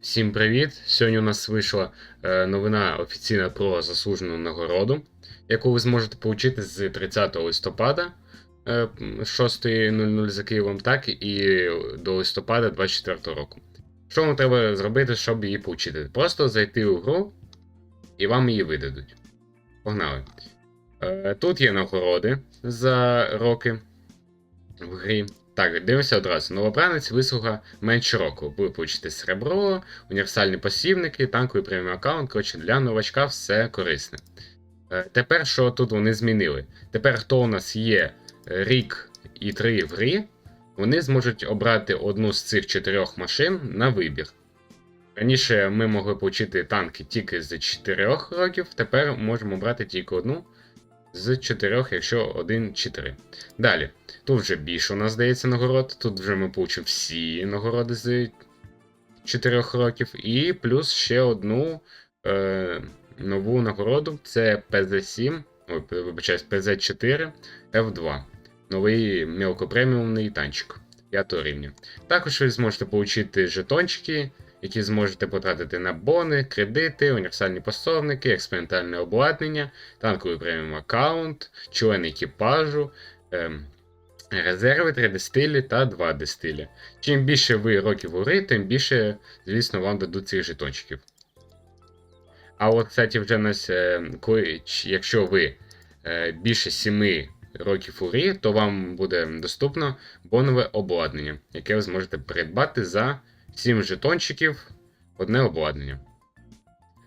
Всім привіт! Сьогодні у нас вийшла е, новина офіційна про заслужену нагороду, яку ви зможете отримати з 30 листопада е, 6.00 за Києвом, так і до листопада 24 року. Що вам треба зробити, щоб її отримати? Просто зайти у гру і вам її видадуть. Погнали. Е, Тут є нагороди за роки в грі. Так, дивимося одразу. Новобранець вислуга менше року. Ви получите серебро, універсальні посівники, танковий преміум аккаунт. Коротше, для новачка все корисне. Е, Тепер що тут вони змінили? Тепер, хто у нас є рік і три в грі, вони зможуть обрати одну з цих чотирьох машин на вибір. Раніше ми могли отримати танки тільки з 4 років, тепер можемо обрати тільки одну з 4, якщо один чи 3. Далі. Тут вже більше у нас здається нагород. Тут вже ми получимо всі нагороди з 4 років. І плюс ще одну е, нову нагороду це PZ7, ой, вибачаюсь, PZ4 F2. Новий мелкопреміумний танчик 5 рівня. Також ви зможете отримати жетончики, які зможете потратити на бони, кредити, універсальні пособники, експериментальне обладнання, танковий преміум аккаунт, члени екіпажу. Ем, Резерви 3 дистилі та 2 дистилі. Чим більше ви років у гри, тим більше, звісно, вам дадуть цих жетончиків. А от, кстати, вже нас, е, коли, якщо ви е, більше 7 років у грі, то вам буде доступно бонове обладнання, яке ви зможете придбати за 7 жетончиків одне обладнання.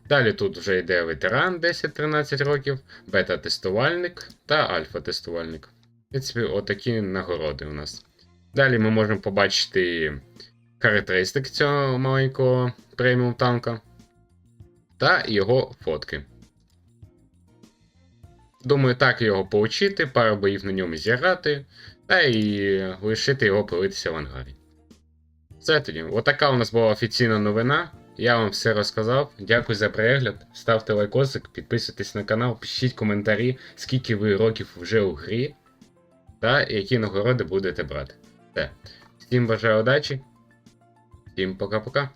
Далі тут вже йде ветеран 10-13 років, бета-тестувальник та альфа-тестувальник. В принципі, отакі нагороди у нас. Далі ми можемо побачити характеристики цього маленького преміум танка та його фотки. Думаю, так його поучити, пару боїв на ньому зіграти, та і лишити його появитися в ангарі. Все тоді. Отака у нас була офіційна новина. Я вам все розказав. Дякую за перегляд. Ставте лайкосик, підписуйтесь на канал, пишіть коментарі, скільки ви років вже у грі та які нагороди будете брати. Все. Всім бажаю удачі. Всім пока-пока.